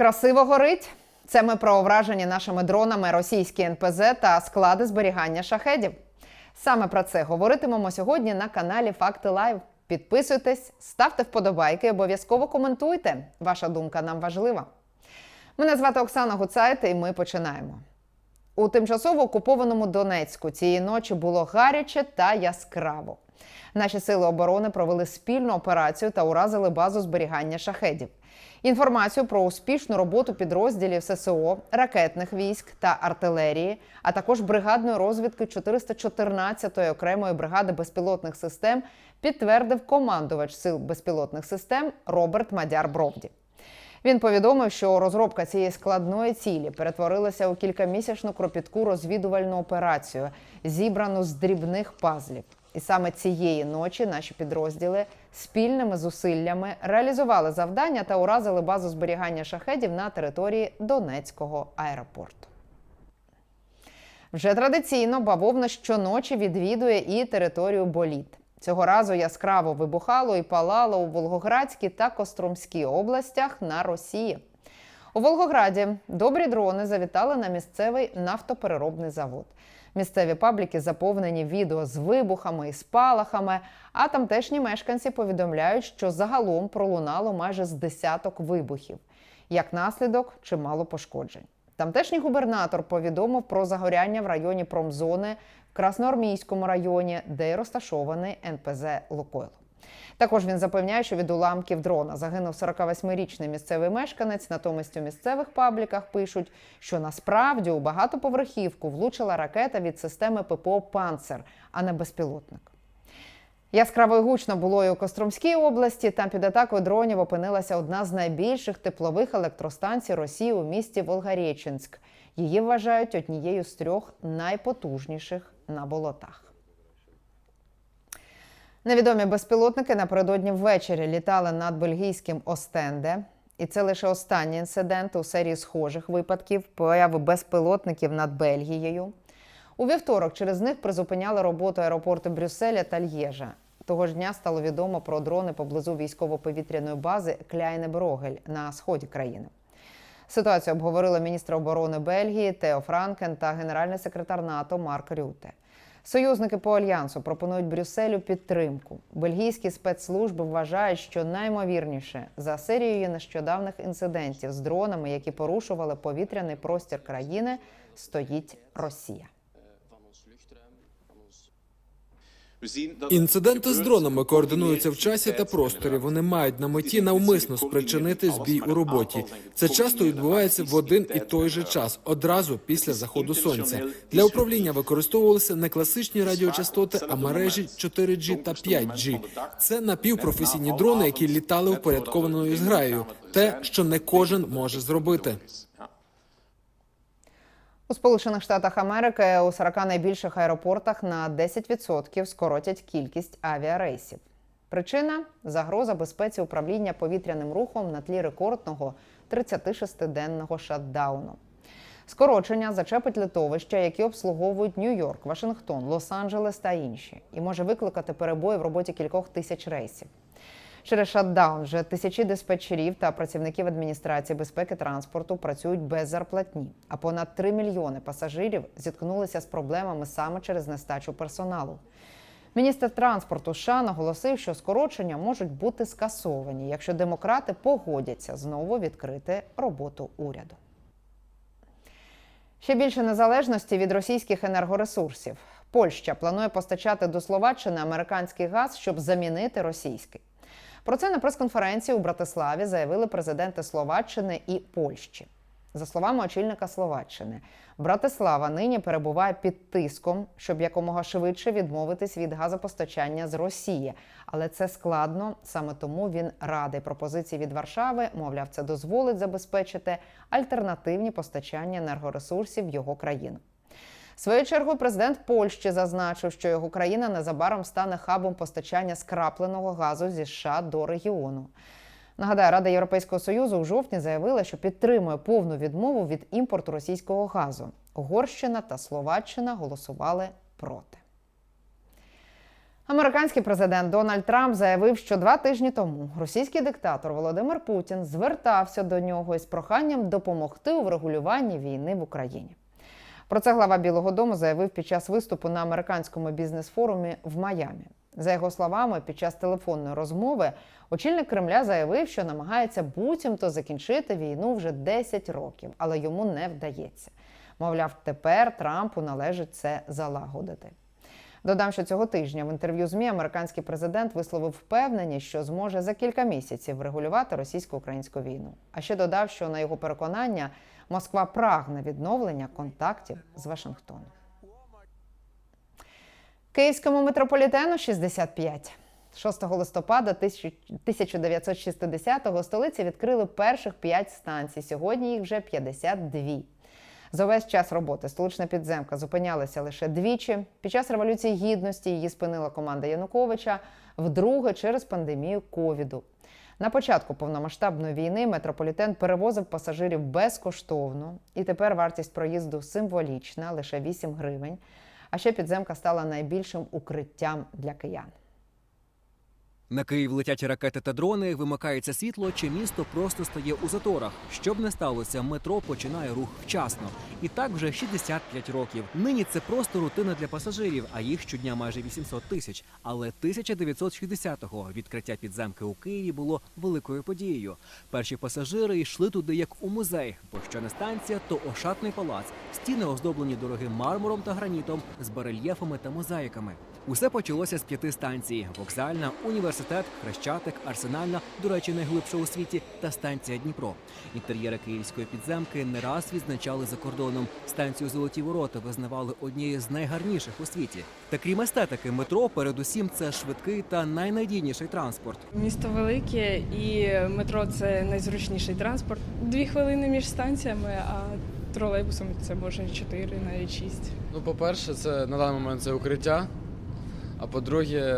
Красиво горить. Це ми про вражені нашими дронами російські НПЗ та склади зберігання шахедів. Саме про це говоритимемо сьогодні на каналі Факти Лайв. Підписуйтесь, ставте вподобайки, обов'язково коментуйте. Ваша думка нам важлива. Мене звати Оксана Гуцайте, і ми починаємо. У тимчасово окупованому Донецьку цієї ночі було гаряче та яскраво. Наші сили оборони провели спільну операцію та уразили базу зберігання шахедів. Інформацію про успішну роботу підрозділів ССО, ракетних військ та артилерії, а також бригадної розвідки 414-ї окремої бригади безпілотних систем підтвердив командувач сил безпілотних систем Роберт Мадяр Бровді. Він повідомив, що розробка цієї складної цілі перетворилася у кількамісячну кропітку розвідувальну операцію, зібрану з дрібних пазлів. І саме цієї ночі наші підрозділи спільними зусиллями реалізували завдання та уразили базу зберігання шахедів на території Донецького аеропорту. Вже традиційно бавовна щоночі відвідує і територію боліт. Цього разу яскраво вибухало і палало у Волгоградській та Костромській областях на Росії. У Волгограді добрі дрони завітали на місцевий нафтопереробний завод. Місцеві пабліки заповнені відео з вибухами і спалахами. А тамтешні мешканці повідомляють, що загалом пролунало майже з десяток вибухів. Як наслідок, чимало пошкоджень. Тамтешній губернатор повідомив про загоряння в районі промзони в Красноармійському районі, де й розташований НПЗ Лукойл. Також він запевняє, що від уламків дрона загинув 48-річний місцевий мешканець. Натомість у місцевих пабліках пишуть, що насправді у багатоповерхівку влучила ракета від системи ППО Панцер, а не безпілотник. Яскраво і гучно було і у Костромській області. Там під атакою дронів опинилася одна з найбільших теплових електростанцій Росії у місті Волгарєченськ. Її вважають однією з трьох найпотужніших на болотах. Невідомі безпілотники напередодні ввечері літали над бельгійським Остенде. І це лише останній інцидент у серії схожих випадків появи безпілотників над Бельгією. У вівторок через них призупиняли роботу аеропорти Брюсселя та Л'єжа. Того ж дня стало відомо про дрони поблизу військово-повітряної бази Кляйне Брогель на сході країни. Ситуацію обговорили міністр оборони Бельгії Тео Франкен та генеральний секретар НАТО Марк Рюте. Союзники по альянсу пропонують Брюсселю підтримку. Бельгійські спецслужби вважають, що наймовірніше за серією нещодавних інцидентів з дронами, які порушували повітряний простір країни, стоїть Росія. Інциденти з дронами координуються в часі та просторі. Вони мають на меті навмисно спричинити збій у роботі. Це часто відбувається в один і той же час, одразу після заходу сонця. Для управління використовувалися не класичні радіочастоти, а мережі 4G та 5G. Це напівпрофесійні дрони, які літали упорядкованою зграєю. Те, що не кожен може зробити. У Сполучених Штатах Америки у 40 найбільших аеропортах на 10% скоротять кількість авіарейсів. Причина загроза безпеці управління повітряним рухом на тлі рекордного 36-денного шатдауну. Скорочення зачепить литовища, які обслуговують Нью-Йорк, Вашингтон, Лос-Анджелес та інші, і може викликати перебої в роботі кількох тисяч рейсів. Через шатдаун вже тисячі диспетчерів та працівників адміністрації безпеки транспорту працюють без зарплатні, а понад 3 мільйони пасажирів зіткнулися з проблемами саме через нестачу персоналу. Міністр транспорту США наголосив, що скорочення можуть бути скасовані, якщо демократи погодяться знову відкрити роботу уряду. Ще більше незалежності від російських енергоресурсів. Польща планує постачати до Словаччини американський газ, щоб замінити російський. Про це на прес-конференції у Братиславі заявили президенти Словаччини і Польщі. За словами очільника Словаччини, Братислава нині перебуває під тиском, щоб якомога швидше відмовитись від газопостачання з Росії. Але це складно. Саме тому він радий пропозиції від Варшави. Мовляв, це дозволить забезпечити альтернативні постачання енергоресурсів його Своєю чергою президент Польщі зазначив, що його країна незабаром стане хабом постачання скрапленого газу зі США до регіону. Нагадаю, Рада Європейського союзу у жовтні заявила, що підтримує повну відмову від імпорту російського газу. Угорщина та Словаччина голосували проти. Американський президент Дональд Трамп заявив, що два тижні тому російський диктатор Володимир Путін звертався до нього із проханням допомогти у врегулюванні війни в Україні. Про це глава Білого Дому заявив під час виступу на американському бізнес-форумі в Майамі. За його словами, під час телефонної розмови очільник Кремля заявив, що намагається буцімто закінчити війну вже 10 років, але йому не вдається. Мовляв, тепер Трампу належить це залагодити. Додам, що цього тижня в інтерв'ю ЗМІ американський президент висловив впевненість, що зможе за кілька місяців врегулювати російсько-українську війну. А ще додав, що на його переконання Москва прагне відновлення контактів з Вашингтоном. Київському метрополітену 65. 6 листопада 1960-го столиці відкрили перших 5 станцій. Сьогодні їх вже 52. За весь час роботи столична підземка зупинялася лише двічі. Під час революції гідності її спинила команда Януковича вдруге через пандемію ковіду. На початку повномасштабної війни метрополітен перевозив пасажирів безкоштовно, і тепер вартість проїзду символічна лише 8 гривень. А ще підземка стала найбільшим укриттям для киян. На Київ летять ракети та дрони, вимикається світло, чи місто просто стає у заторах. Щоб не сталося, метро починає рух вчасно. І так вже 65 років. Нині це просто рутина для пасажирів, а їх щодня майже 800 тисяч. Але 1960-го відкриття підземки у Києві було великою подією. Перші пасажири йшли туди як у музей, бо що не станція, то ошатний палац. Стіни оздоблені дорогим мармуром та гранітом з барельєфами та мозаїками. Усе почалося з п'яти станцій: вокзальна, університет, хрещатик, арсенальна, до речі, найглибша у світі, та станція Дніпро. Інтер'єри київської підземки не раз відзначали за кордоном. Станцію Золоті ворота визнавали однією з найгарніших у світі. Та крім естетики, метро, передусім, це швидкий та найнадійніший транспорт. Місто велике і метро це найзручніший транспорт. Дві хвилини між станціями, а тролейбусом це може чотири, навіть шість. Ну, по-перше, це на даний момент це укриття. А по-друге,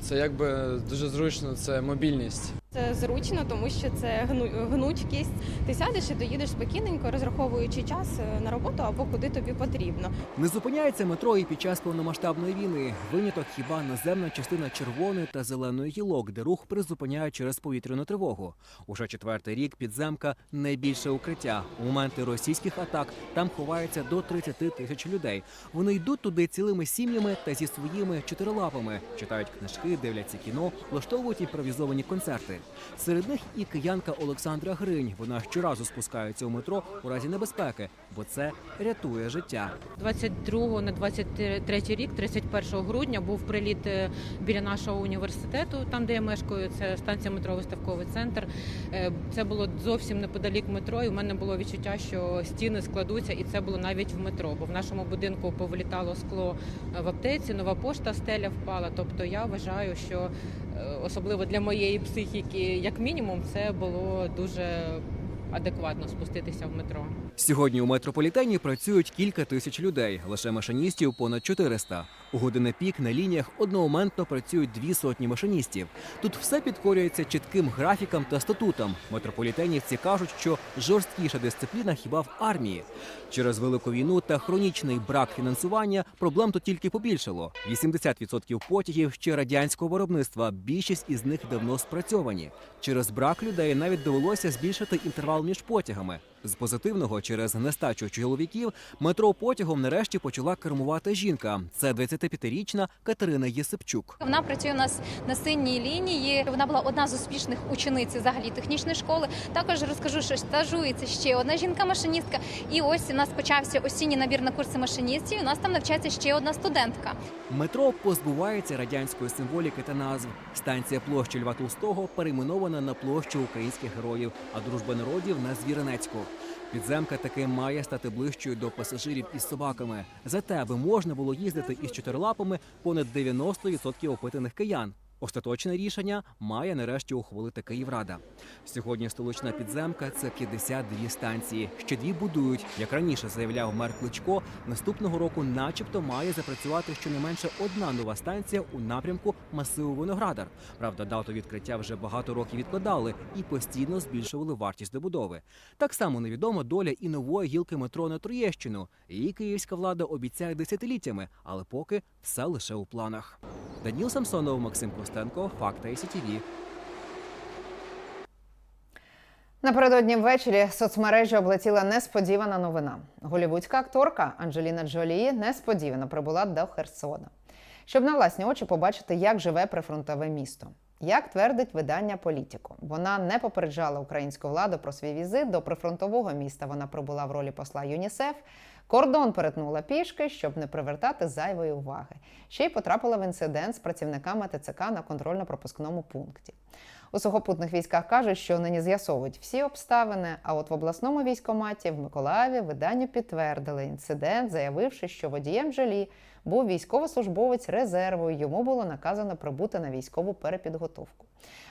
це якби дуже зручно, це мобільність. Це зручно, тому що це гну- гнучкість. Ти сядеш і доїдеш спокійненько, розраховуючи час е, на роботу або куди тобі потрібно. Не зупиняється метро і під час повномасштабної війни. Виняток хіба наземна частина червоної та зеленої гілок, де рух призупиняють через повітряну тривогу. Уже четвертий рік підземка найбільше укриття. У моменти російських атак там ховається до 30 тисяч людей. Вони йдуть туди цілими сім'ями та зі своїми чотирилапами, читають книжки, дивляться кіно, влаштовують імпровізовані концерти. Серед них і киянка Олександра Гринь. Вона щоразу спускається у метро у разі небезпеки, бо це рятує життя. 22 на 23 рік, 31 грудня, був приліт е, біля нашого університету, там де я мешкаю. Це станція метро Виставковий центр. Е, Це було зовсім неподалік метро. І в мене було відчуття, що стіни складуться, і це було навіть в метро. Бо в нашому будинку повилітало скло е, в аптеці, нова пошта, стеля впала. Тобто я вважаю, що особливо для моєї психіки, як мінімум, це було дуже адекватно спуститися в метро. Сьогодні у метрополітені працюють кілька тисяч людей, лише машиністів понад 400. У години пік на лініях одномоментно працюють дві сотні машиністів. Тут все підкорюється чітким графікам та статутам. Метрополітенівці кажуть, що жорсткіша дисципліна хіба в армії. Через велику війну та хронічний брак фінансування проблем тут тільки побільшало. 80% потягів ще радянського виробництва. Більшість із них давно спрацьовані. Через брак людей навіть довелося збільшити інтервал між потягами. З позитивного через нестачу чоловіків метро потягом нарешті почала кермувати жінка. Це 25-річна Катерина Єсипчук. Вона працює у нас на синій лінії. Вона була одна з успішних учениць взагалі технічної школи. Також розкажу, що стажується ще одна жінка-машиністка. І ось у нас почався осінній набір на курси машиністів. У нас там навчається ще одна студентка. Метро позбувається радянської символіки та назв. Станція площі Льва Толстого перейменована на площу українських героїв, а дружба народів на Звіринецьку. Підземка таки має стати ближчою до пасажирів із собаками. Зате, аби можна було їздити із чотирилапами понад 90% опитаних киян. Остаточне рішення має нарешті ухвалити Київрада. Сьогодні столична підземка це 52 станції. Ще дві будують. Як раніше заявляв мер Кличко, наступного року, начебто, має запрацювати щонайменше одна нова станція у напрямку масиву Виноградар. Правда, дату відкриття вже багато років відкладали і постійно збільшували вартість добудови. Так само невідома доля і нової гілки метро на Троєщину. Її київська влада обіцяє десятиліттями, але поки все лише у планах. Даніл Самсонов, Максим Костенко, і СІТІВІ. Напередодні ввечері соцмережі облетіла несподівана новина. Голівудська акторка Анджеліна Джолі несподівано прибула до Херсона, щоб на власні очі побачити, як живе прифронтове місто. Як твердить видання Політіко, вона не попереджала українську владу про свій візит до прифронтового міста. Вона прибула в ролі посла ЮНІСЕФ. Кордон перетнула пішки, щоб не привертати зайвої уваги. Ще й потрапила в інцидент з працівниками ТЦК на контрольно-пропускному пункті. У сухопутних військах кажуть, що нині з'ясовують всі обставини. А от в обласному військоматі в Миколаєві виданню підтвердили інцидент, заявивши, що водієм Джолі був військовослужбовець резерву. Йому було наказано прибути на військову перепідготовку.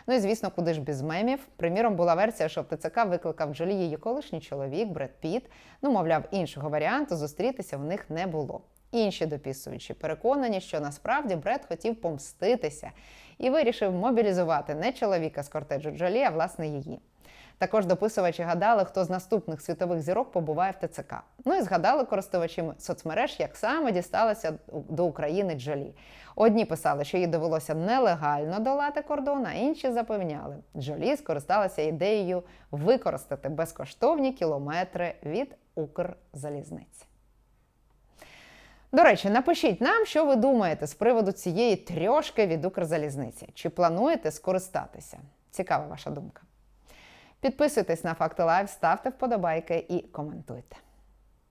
Ну і звісно, куди ж без мемів. Приміром, була версія, що в ТЦК викликав Джолі її колишній чоловік Бред Піт. Ну, мовляв, іншого варіанту зустрітися в них не було. Інші дописуючі переконані, що насправді Бред хотів помститися і вирішив мобілізувати не чоловіка з кортеджу Джолі, а власне її. Також дописувачі гадали, хто з наступних світових зірок побуває в ТЦК. Ну і згадали користувачі соцмереж, як саме дісталося до України Джолі. Одні писали, що їй довелося нелегально долати кордон, а інші запевняли, Джолі скористалася ідеєю використати безкоштовні кілометри від Укрзалізниці. До речі, напишіть нам, що ви думаєте з приводу цієї трьошки від Укрзалізниці. Чи плануєте скористатися? Цікава ваша думка. Підписуйтесь на Факти Лайв, ставте вподобайки і коментуйте.